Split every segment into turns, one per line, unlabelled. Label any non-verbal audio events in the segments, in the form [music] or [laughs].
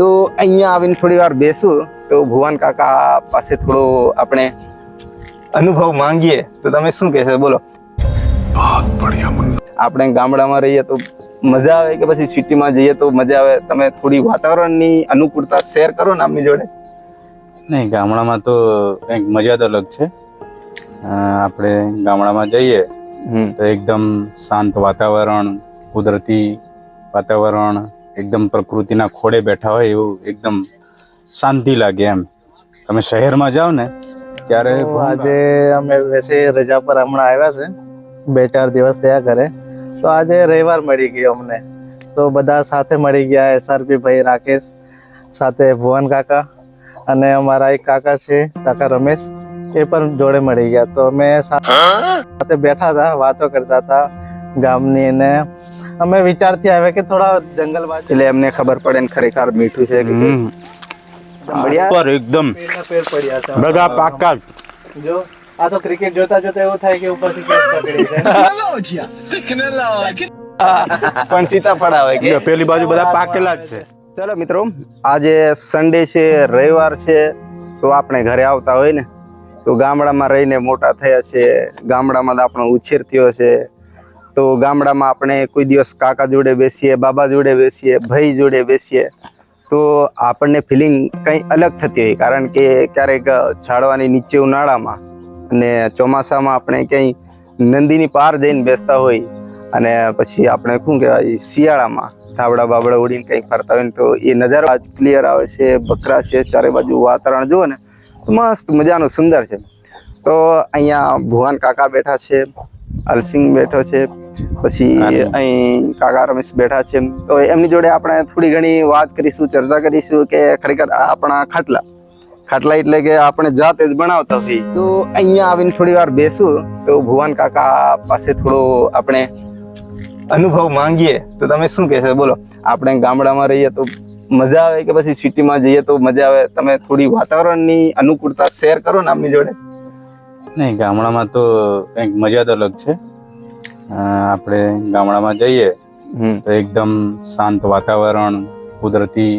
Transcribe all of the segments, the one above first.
તો અહીંયા આવીને થોડી વાર બેસું તો ભુવન કાકા પાસે થોડો આપણે અનુભવ માંગીએ. તો તમે શું કહેશો? બોલો. આપણે ગામડામાં રહીએ તો મજા આવે કે પછી સિટીમાં જઈએ તો મજા આવે? તમે થોડી વાતાવરણની અનુકૂળતા શેર કરો ને આમની જોડે?
નહીં ગામડામાં તો કંઈક મજા જ અલગ છે. આપણે ગામડામાં જઈએ તો એકદમ શાંત વાતાવરણ કુદરતી વાતાવરણ એકદમ પ્રકૃતિના ખોળે બેઠા હોય એવું એકદમ શાંતિ લાગે એમ. તમે શહેરમાં જાઓ ને ત્યારે
આજે અમે વેસે રજા પર હમણાં આવ્યા છે. બે ચાર દિવસ થયા ઘરે. તો આજે રવિવાર મળી ગયો અમને. તો બધા સાથે મળી ગયા એસઆરપી ભાઈ રાકેશ સાથે ભુવન કાકા અને અમારા એક કાકા છે કાકા રમેશ. એ પણ જોડે મળી ગયા. તો અમે સાથે બેઠા હતા વાતો કરતા હતા ગામની અને અમે વિચારથી આવે કે થોડા જંગલ બાજુ.
એટલે એમને ખબર પડે ને ખરેખર મીઠું છે કે.
ઉપર એકદમ.
પેડના પડ્યા છે
બધા પાકા. જો
આ તો ક્રિકેટ જોતા જોતા એવું થાય કે ઉપરથી કેચ પકડી છે
પણ સીતાફળ આવે કે?
પેલી બાજુ બધા પાકેલા જ છે.
ચલો મિત્રો આજે સન્ડે છે રવિવાર છે તો આપણે ઘરે આવતા હોય ને તો ગામડામાં રહીને મોટા થયા છે ગામડામાં આપણો ઉછેર થયો છે તો ગામડામાં આપણે કોઈ દિવસ કાકા જોડે બેસીએ, બાબા જોડે બેસીએ, ભાઈ જોડે બેસીએ, તો આપણને ફિલિંગ કંઈ અલગ થતી હોય. કારણ કે ક્યારેક ઝાડવાની નીચે ઉનાળામાં અને ચોમાસામાં આપણે ક્યાંય નંદીની પાર જઈને બેસતા હોય અને પછી આપણે શું કહેવાય, શિયાળામાં ધાબડા બાબડા ઉડીને કંઈક ફરતા હોય ને તો એ નજારો આજ ક્લિયર આવે છે બકરા છે, ચારે બાજુ વાતાવરણ જુઓ ને, તો મસ્ત મજાનું સુંદર છે. તો અહીંયા ભુવન કાકા બેઠા છે, અલસિંગ બેઠો છે પછી અહીં કાકા રમેશ બેઠા છે. તો એમની જોડે આપણે થોડી ઘણી વાત કરીશું ચર્ચા કરીશું કે ખરેખર આપણા ખાટલા. ખાટલા એટલે કે આપણે જાતે જ બનાવતા હોઈએ તો અહીંયા આવીને થોડી વાર બેસું. તો ભુવન કાકા પાસે થોડો આપણે અનુભવ માંગીએ. તો તમે શું કહેશો? બોલો. આપણે ગામડામાં રહીએ તો મજા આવે કે પછી સિટીમાં જઈએ તો મજા આવે? તમે થોડી વાતાવરણની અનુકૂળતા શેર કરો ને આમની જોડે?
નહીં ગામડામાં તો કંઈક મજા જ અલગ છે. આપણે ગામડામાં જઈએ તો એકદમ શાંત વાતાવરણ કુદરતી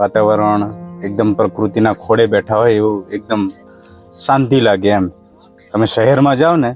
વાતાવરણ એકદમ પ્રકૃતિના ખોળે બેઠા હોય એવું એકદમ શાંતિ લાગે એમ. તમે શહેરમાં જાઓ ને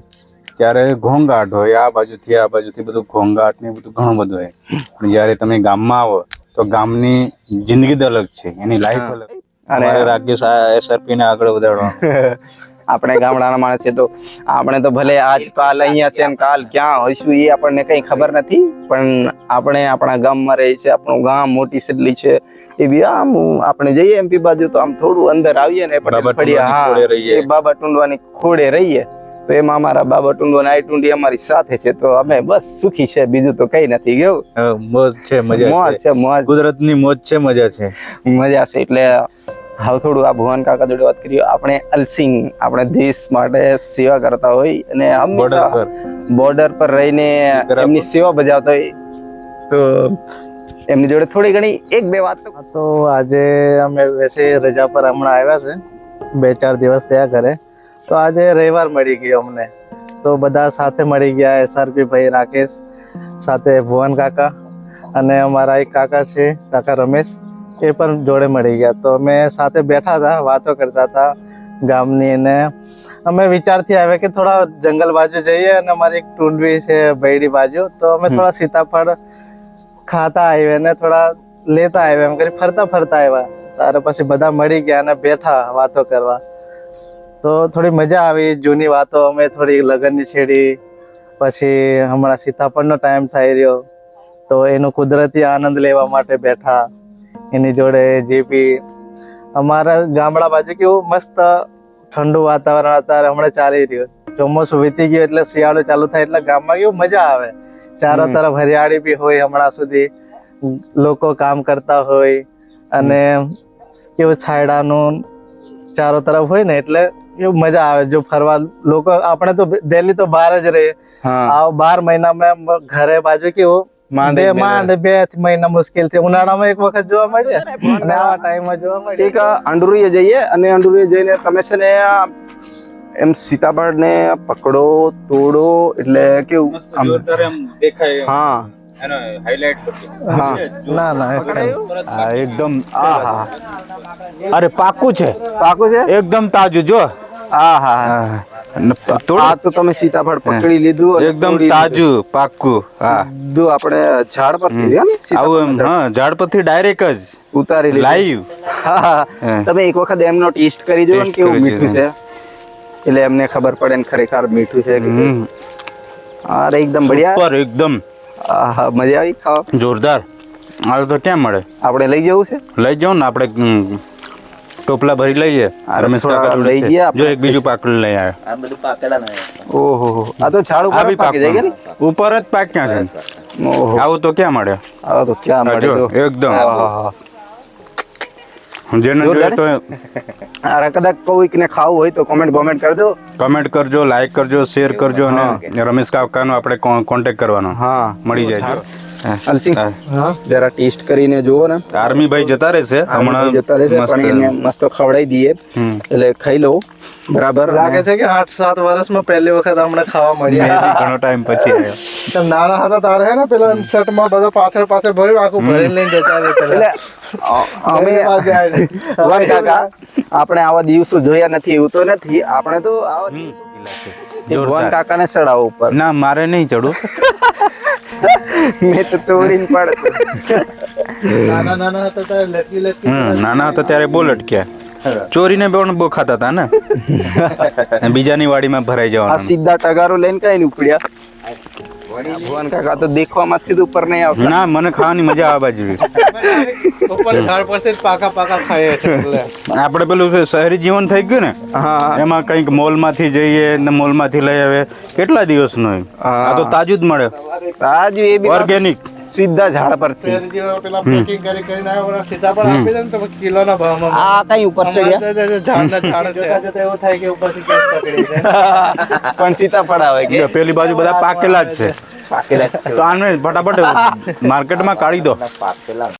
ત્યારે ઘોંઘાટ હોય આ બાજુથી આ બાજુથી બધું ઘોંઘાટ ને બધું ઘણું બધું હોય. પણ જ્યારે તમે ગામમાં આવો તો ગામની જિંદગી અલગ છે એની લાઈફ અલગ.
અને
રાકેશ એસઆરપી ને આગળ વધારવા [laughs]
આપણે ગામડાના માણસ છે તો આપણે તો ભલે આજ કાલ અહીંયા છે ને કાલ ક્યાં હોઈશું એ આપણને કંઈ ખબર નથી પણ આપણે આપણા ગામમાં રહીએ છીએ આપણું ગામ મોટી સિડલી છે એ બી આમ આપણે જઈએ એમપી બાજુ તો આમ થોડું અંદર આવીએ ને ફળિયા હા એ બાબા ટુંડવાની ખોડે રહીએ. તો એમાં અમારા બાબા ટુંડવા આઈ ટુંડી અમારી સાથે છે તો અમે બસ સુખી છે બીજું તો કઈ નથી કેવું?
મોજ છે મજા
મોજ
છે.
છે મોજ.
કુદરતની મોજ છે મજા છે.
મજા છે એટલે હવે થોડું આ ભુવન કાકા જોડે વાત કરીએ. આપણે અલસિંગ આપણે દેશ માટે સેવા કરતા હોય અને હંમેશા બોર્ડર પર. રહીને. એમની સેવા બજાવતા હોય. તો એમની જોડે થોડી ઘણી એક બે વાત.
તો આજે અમે વેસે રજા પર હમણાં આવ્યા છે. બે ચાર દિવસ થયા ઘરે. તો આજે રવિવાર મળી ગયો અમને. તો બધા સાથે મળી ગયા એસઆરપી ભાઈ રાકેશ સાથે ભુવન કાકા અને અમારા એક કાકા છે કાકા રમેશ. એ પણ જોડે મળી ગયા. તો અમે સાથે બેઠા હતા વાતો કરતા હતા ગામની અને અમે વિચારથી આવ્યા કે થોડા જંગલ બાજુ જઈએ અને અમારી એક ટુંડવી છે બૈડી બાજુ. તો અમે થોડા સીતાફળ ખાતા આવ્યા ને થોડા લેતા આવ્યા એમ કરી ફરતા ફરતા આવ્યા તારે પછી બધા મળી ગયા અને બેઠા વાતો કરવા. તો થોડી મજા આવી જૂની વાતો અમે થોડી લગ્નની છેડી પછી હમણાં સીતાફળનો ટાઈમ થઈ રહ્યો. તો એનો કુદરતી આનંદ લેવા માટે બેઠા. એની જોડે જે બી અમારા ગામડા બાજુ કેવું મસ્ત ઠંડુ વાતાવરણ અત્યારે હમણાં ચાલી રહ્યું. ચોમાસું વીતી ગયું એટલે શિયાળો ચાલુ થાય એટલે ગામમાં કેવું મજા આવે. ચારો તરફ હરિયાળી બી હોય હમણાં સુધી. લોકો કામ કરતા હોય અને કેવું છાયડાનું ચારો તરફ હોય ને એટલે એવું મજા આવે. જો ફરવા લોકો આપણે તો ડેલી તો બહાર જ રહીએ. આ બાર મહિનામાં ઘરે બાજુ કેવું
માંડ એક બે
માંડ મહિના મુશ્કેલથી ઉનાળામાં એક વખત જોવા મળે અને આવા ટાઈમમાં જોવા મળે
એક અંડુરીએ જઈએ અને અંડુરીએ જઈને તમે છે ને એમ સીતાફળ ને પકડો તોડો એટલે કેવું આમ
દેખાય
હા.
એનો હાઇલાઇટ કરજો.
હા.
ના ના
એકદમ
આહા
અરે પાકું છે?
પાકું છે?
એકદમ તાજું જો.
આ
હા થોડું
આ તો તમે સીતાફળ પકડી લીધું
એકદમ તાજું પાકું હા.
દો આપણે ઝાડ પરથી
આવું હા ઝાડ પરથી ડાયરેક્ટ જ.
ઉતારી
લાઈવ.
તમે એક વખત એમનો ટેસ્ટ કરી જુઓ ને કેવું મીઠું છે? એટલે એમને ખબર પડે ને ખરેખર મીઠું છે કે અરે એકદમ બઢિયા.
પર એકદમ.
આહા, મજા આવી ખાવા?
જોરદાર. આ તો ક્યાં મળે?
આપણે લઈ જવું છે?
લઈ જાવ ને આપણે ટોપલા ભરી લઈએ
અરે
રમેશ કાકા
લઈ. આપણે.
જો એક બીજું પાકડું લઈ આવ્યો.
ઓહો આ તો ઝાડ ઉપર
બી
પાકી જાય ને
ઉપર જ પાક ક્યાં છે.
ઓહો.
આવું તો ક્યાં મળે?
આ તો ક્યાં
આ
મળે.
એકદમ. જેને. જોઈએ તો
અરે કદાચ કોઈક ને ખાવું હોય તો કોમેન્ટ કોમેન્ટ કરજો.
કમેન્ટ કરજો લાઈક કરજો શેર કરજો અને રમેશ કાકાનો આપણે કોન્ટેક્ટ કરવાનો.
હા.
મળી જાય.
અલસી
હા.
જરા ટેસ્ટ કરીને જુઓ ને.
આર્મી ભાઈ જતા રહેશે. હમણાં
જતા રહેશે પણ એને
મસ્ત
ખવડાવી દઈએ. એટલે ખાઈ લો બરાબર.
લાગે છે કે આઠ સાત વર્ષમાં પહેલી વખત અમને ખાવા મળ્યા.
ઘણો ટાઈમ પછી
નાના હતા તારે હે ને પેલા શર્ટમાં બધો પાછળ પાછળ ભર્યું આખું ભરીને લઈને જતા
એટલે અમે [laughs] કાકા આપણે આવા દિવસો જોયા નથી એવું તો નથી. આપણે તો આવા દિવસો વન. કાકાને ચડાવો ઉપર.
ના મારે નહીં ચડવું. [laughs]
મેં તો તોડીને પડશે
નાના નાના હતા ત્યારે લેતી
લેતી નાના હતા ત્યારે બહુ લટક્યા ચોરીને પણ બહુ ખાતા હતા ને? [laughs] બીજાની વાડીમાં ભરાઈ
આ
જવાનું
સીધા ટગારો લઈને કઈ ઉપડ્યા. ભુવન કાકા તો દેખવામાંથી જ ઉપર નહીં આવતા.
ના મને ખાવાની મજા આવે બાજુ.
ઉપર ઝાડ પરથી પાકા પાકા ખાઈએ છે
આપણે પેલું શહેરી જીવન થઈ ગયું ને
હા
એમાં કંઈક મોલમાંથી જઈએ ને મોલમાંથી લઈ આવે કેટલા દિવસનો આ તો તાજું જ મળે.
તાજું એ બી
ઓર્ગેનિક
સીધા ઝાડ
પર પેલા પેકિંગ કરી કરીને આવ્યા ઓલા સીતાફળ આપી દે ને તમે કિલોના ભાવમાં
આ કઈ ઉપર ચડ્યા
ઝાડના [laughs] ઝાડ જોતા જોતા એવું થાય કે ઉપરથી કેસ પકડી જાય. [laughs]
પણ સીતાફળ આવે કે.
પેલી બાજુ બધા પાકેલા જ છે.
પાકેલા
તો આને ફટાફટ [laughs] માર્કેટમાં કાઢી દો.